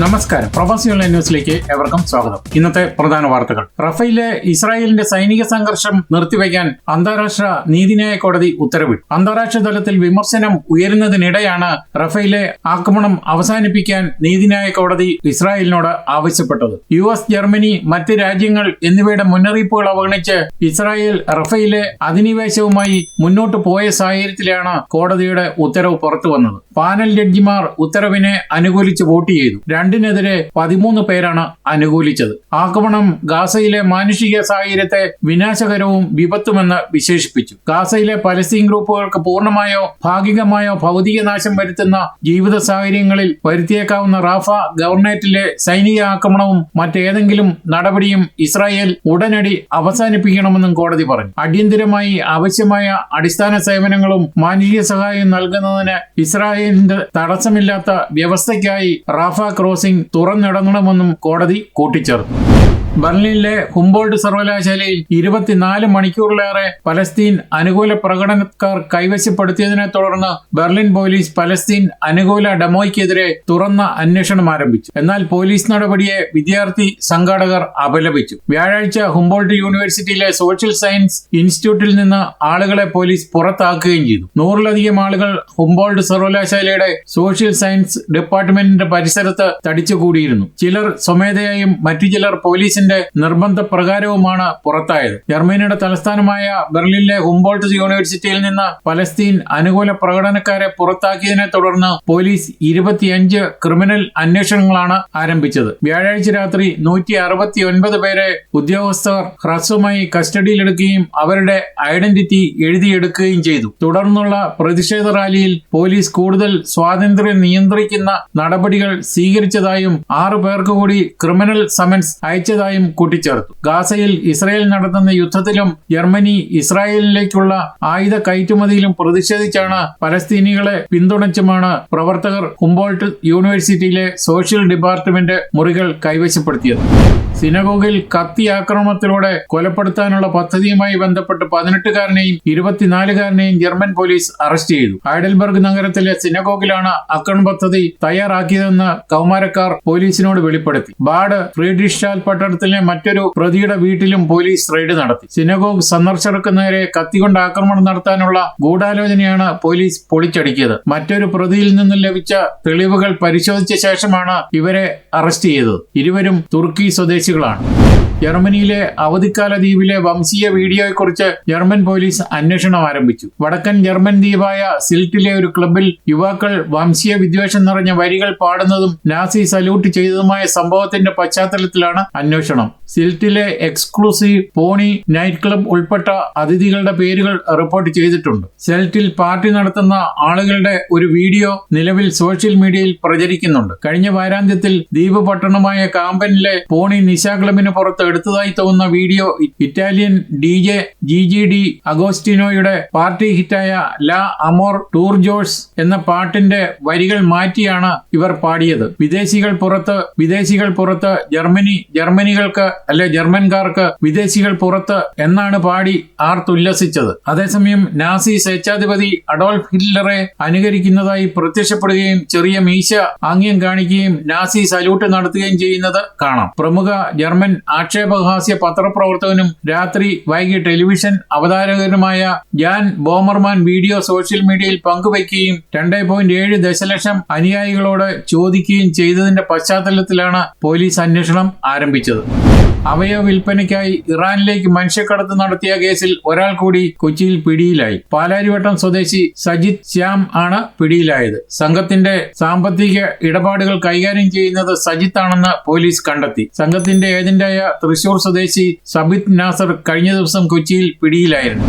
നമസ്കാരം. പ്രവാസി ഓൺലൈൻ ന്യൂസിലേക്ക് എവർക്കും സ്വാഗതം. ഇന്നത്തെ പ്രധാന വാർത്തകൾ. റഫേലിലെ ഇസ്രായേലിന്റെ സൈനിക സംഘർഷം നിർത്തിവെക്കാൻ അന്താരാഷ്ട്ര നീതിന്യായ കോടതി ഉത്തരവിട്ടു. അന്താരാഷ്ട്ര തലത്തിൽ വിമർശനം ഉയരുന്നതിനിടെയാണ് റഫേലിലെ ആക്രമണം അവസാനിപ്പിക്കാൻ നീതിന്യായ കോടതി ഇസ്രായേലിനോട് ആവശ്യപ്പെട്ടത്. യു എസ് ജർമ്മനി മറ്റ് രാജ്യങ്ങൾ എന്നിവയുടെ മുന്നറിയിപ്പുകൾ അവഗണിച്ച് ഇസ്രായേൽ റഫേലിലെ അധിനിവേശവുമായി മുന്നോട്ട് പോയ സാഹചര്യത്തിലാണ് കോടതിയുടെ ഉത്തരവ് പുറത്തുവന്നത്. പാനൽ ജഡ്ജിമാർ ഉത്തരവിനെ അനുകൂലിച്ച് വോട്ട് ചെയ്തു. രണ്ടിനെതിരെ പതിമൂന്ന് പേരാണ് അനുകൂലിച്ചത്. ആക്രമണം ഗാസയിലെ മാനുഷിക സാഹചര്യത്തെ വിനാശകരവും വിപത്തുമെന്ന് വിശേഷിപ്പിച്ചു. ഗാസയിലെ പലസ്തീൻ ഗ്രൂപ്പുകൾക്ക് പൂർണമായോ ഭാഗികമായോ ഭൗതിക നാശം വരുത്തുന്ന ജീവിത സാഹചര്യങ്ങളിൽ വരുത്തിയേക്കാവുന്ന റാഫ ഗവർണേറ്റിലെ സൈനിക ആക്രമണവും മറ്റേതെങ്കിലും നടപടിയും ഇസ്രായേൽ ഉടനടി അവസാനിപ്പിക്കണമെന്നും കോടതി പറഞ്ഞു. അടിയന്തിരമായി ആവശ്യമായ അടിസ്ഥാന സേവനങ്ങളും മാനുഷിക സഹായം നൽകുന്നതിന് ഇസ്രായേലിന്റെ തടസ്സമില്ലാത്ത വ്യവസ്ഥയ്ക്കായി റാഫ ക്രോസിംഗ് തുറന്നിടങ്ങണമെന്നും കോടതി കൂട്ടിച്ചേർത്തു. ബർലിനിലെ ഹുംബോൾഡ് സർവകലാശാലയിൽ ഇരുപത്തിനാല് മണിക്കൂറിലേറെ പലസ്തീൻ അനുകൂല പ്രകടനക്കാർ കൈവശപ്പെടുത്തിയതിനെ തുടർന്ന് ബെർലിൻ പോലീസ് പലസ്തീൻ അനുകൂല ഡെമോയ്ക്കെതിരെ തുറന്ന അന്വേഷണം ആരംഭിച്ചു. എന്നാൽ പോലീസ് നടപടിയെ വിദ്യാർത്ഥി സംഘാടകർ അപലപിച്ചു. വ്യാഴാഴ്ച ഹുംബോൾട്ട് യൂണിവേഴ്സിറ്റിയിലെ സോഷ്യൽ സയൻസ് ഇൻസ്റ്റിറ്റ്യൂട്ടിൽ നിന്ന് ആളുകളെ പോലീസ് പുറത്താക്കുകയും ചെയ്തു. നൂറിലധികം ആളുകൾ ഹുംബോൾട്ട് സർവകലാശാലയുടെ സോഷ്യൽ സയൻസ് ഡിപ്പാർട്ട്മെന്റിന്റെ പരിസരത്ത് തടിച്ചുകൂടിയിരുന്നു. ചിലർ സ്വമേധയായും മറ്റു ചിലർ പോലീസിന്റെ നിർബന്ധ പ്രകാരവുമാണ് പുറത്തായത്. ജർമ്മനിയുടെ തലസ്ഥാനമായ ബെർലിനിലെ ഹുംബോൾട്ട് യൂണിവേഴ്സിറ്റിയിൽ നിന്ന് പലസ്തീൻ അനുകൂല പ്രകടനക്കാരെ പുറത്താക്കിയതിനെ തുടർന്ന് പോലീസ് ഇരുപത്തിയഞ്ച് ക്രിമിനൽ അന്വേഷണങ്ങളാണ് ആരംഭിച്ചത്. വ്യാഴാഴ്ച രാത്രി നൂറ്റി അറുപത്തി ഒൻപത് പേരെ ഉദ്യോഗസ്ഥർ ഹ്രസ്വമായി കസ്റ്റഡിയിലെടുക്കുകയും അവരുടെ ഐഡന്റിറ്റി എഴുതിയെടുക്കുകയും ചെയ്തു. തുടർന്നുള്ള പ്രതിഷേധ റാലിയിൽ പോലീസ് കൂടുതൽ സ്വാതന്ത്ര്യം നിയന്ത്രിക്കുന്ന നടപടികൾ സ്വീകരിച്ചതായും ആറു പേർക്ക് കൂടി ക്രിമിനൽ സമൻസ് അയച്ചതായും കൂട്ടിച്ചേർത്തു. ഗാസയിൽ ഇസ്രായേൽ നടത്തുന്ന യുദ്ധത്തിലും ജർമ്മനി ഇസ്രായേലിലേക്കുള്ള ആയുധ കയറ്റുമതിയിലും പ്രതിഷേധിച്ചാണ് പലസ്തീനികളെ പിന്തുണച്ചുമാണ് പ്രവർത്തകർ ഹുംബോൾട്ട് യൂണിവേഴ്സിറ്റിയിലെ സോഷ്യൽ ഡിപ്പാർട്ട്മെന്റ് മുറികൾ കൈവശപ്പെടുത്തിയത്. സിനഗോഗിൽ കത്തി ആക്രമണത്തിലൂടെ കൊലപ്പെടുത്താനുള്ള പദ്ധതിയുമായി ബന്ധപ്പെട്ട് പതിനെട്ടുകാരനെയും ഇരുപത്തിനാലുകാരനെയും ജർമ്മൻ പോലീസ് അറസ്റ്റ് ചെയ്തു. ഹൈഡൽബർഗ് നഗരത്തിലെ സിനഗോഗിലാണ് ആക്രമണ പദ്ധതി തയ്യാറാക്കിയതെന്ന് കൗമാരക്കാർ പോലീസിനോട് വെളിപ്പെടുത്തി. ബാഡ് ഫ്രീഡിഷാൽ പട്ടണത്തിലെ മറ്റൊരു പ്രതിയുടെ വീട്ടിലും പോലീസ് റെയ്ഡ് നടത്തി. സിനഗോഗ് സന്ദർശകർക്ക് നേരെ കത്തികൊണ്ട് ആക്രമണം നടത്താനുള്ള ഗൂഢാലോചനയാണ് പോലീസ് പൊളിച്ചടുക്കിയത്. മറ്റൊരു പ്രതിയിൽ നിന്നും ലഭിച്ച തെളിവുകൾ പരിശോധിച്ച ശേഷമാണ് ഇവരെ അറസ്റ്റ് ചെയ്തത്. ഇരുവരും തുർക്കി സ്വദേശികളാണ്. ജർമ്മനിയിലെ അവധിക്കാല ദ്വീപിലെ വംശീയ വീഡിയോയെക്കുറിച്ച് ജർമ്മൻ പോലീസ് അന്വേഷണം ആരംഭിച്ചു. വടക്കൻ ജർമ്മൻ ദ്വീപായ സിൽറ്റിലെ ഒരു ക്ലബിൽ യുവാക്കൾ വംശീയ വിദ്വേഷം നിറഞ്ഞ വരികൾ പാടുന്നതും നാസി സല്യൂട്ട് ചെയ്തതുമായ സംഭവത്തിന്റെ പശ്ചാത്തലത്തിലാണ് അന്വേഷണം. സിൽറ്റിലെ എക്സ്ക്ലൂസീവ് പോണി നൈറ്റ് ക്ലബ് ഉൾപ്പെട്ട അതിഥികളുടെ പേരുകൾ റിപ്പോർട്ട് ചെയ്തിട്ടുണ്ട്. സെൽറ്റിൽ പാർട്ടി നടത്തുന്ന ആളുകളുടെ ഒരു വീഡിയോ നിലവിൽ സോഷ്യൽ മീഡിയയിൽ പ്രചരിക്കുന്നുണ്ട്. കഴിഞ്ഞ വാരാന്ത്യത്തിൽ ദ്വീപ് പട്ടണമായ കാമ്പനിലെ പോണി നിശാ ക്ലബിന് പുറത്ത് എടുത്തതായി തോന്നുന്ന video Italian D J G G D അഗോസ്റ്റിനോയുടെ party ഹിറ്റായ ലാ അമോർ ടൂർ ജോഴ്സ് എന്ന പാട്ടിന്റെ വരികൾ മാറ്റിയാണ് ഇവർ പാടിയത്. വിദേശികൾ പുറത്ത് വിദേശികൾ പുറത്ത് ജർമ്മനി ജർമ്മനികൾക്ക് അല്ലെ ജർമ്മൻകാർക്ക് വിദേശികൾ പുറത്ത് എന്നാണ് പാടി ആർത്തുല്ലസിച്ചത് അതേസമയം നാസി സ്വേച്ഛാധിപതി അഡോൾഫ് ഹിറ്റ്ലറെ അനുകരിക്കുന്നതായി പ്രത്യക്ഷപ്പെടുകയും ചെറിയ മീശ ആംഗ്യം കാണിക്കുകയും നാസി സല്യൂട്ട് നടത്തുകയും ചെയ്യുന്നത് കാണാം. പ്രമുഖ ജർമ്മൻ ആക്ഷേപഹാസ്യ പത്രപ്രവർത്തകനും രാത്രി വൈകി ടെലിവിഷൻ അവതാരകനുമായ ജാൻ ബോമർമാൻ വീഡിയോ സോഷ്യൽ മീഡിയയിൽ പങ്കുവയ്ക്കുകയും രണ്ടേ പോയിന്റ് ഏഴ് ദശലക്ഷം അനുയായികളോട് ചോദിക്കുകയും ചെയ്തതിന്റെ പശ്ചാത്തലത്തിലാണ് പോലീസ് അന്വേഷണം ആരംഭിച്ചത്. അവയവ വിൽപ്പനയ്ക്കായി ഇറാനിലേക്ക് മനുഷ്യക്കടത്ത് നടത്തിയ കേസിൽ ഒരാൾ കൂടി കൊച്ചിയിൽ പിടിയിലായി. പാലാരിവട്ടം സ്വദേശി സജിത് ശ്യാം ആണ് പിടിയിലായത്. സംഘത്തിന്റെ സാമ്പത്തിക ഇടപാടുകൾ കൈകാര്യം ചെയ്യുന്നത് സജിത്ത് ആണെന്ന് പോലീസ് കണ്ടെത്തി. സംഘത്തിന്റെ ഏജന്റായ തൃശൂർ സ്വദേശി സബിത് നാസർ കഴിഞ്ഞ ദിവസം കൊച്ചിയിൽ പിടിയിലായിരുന്നു.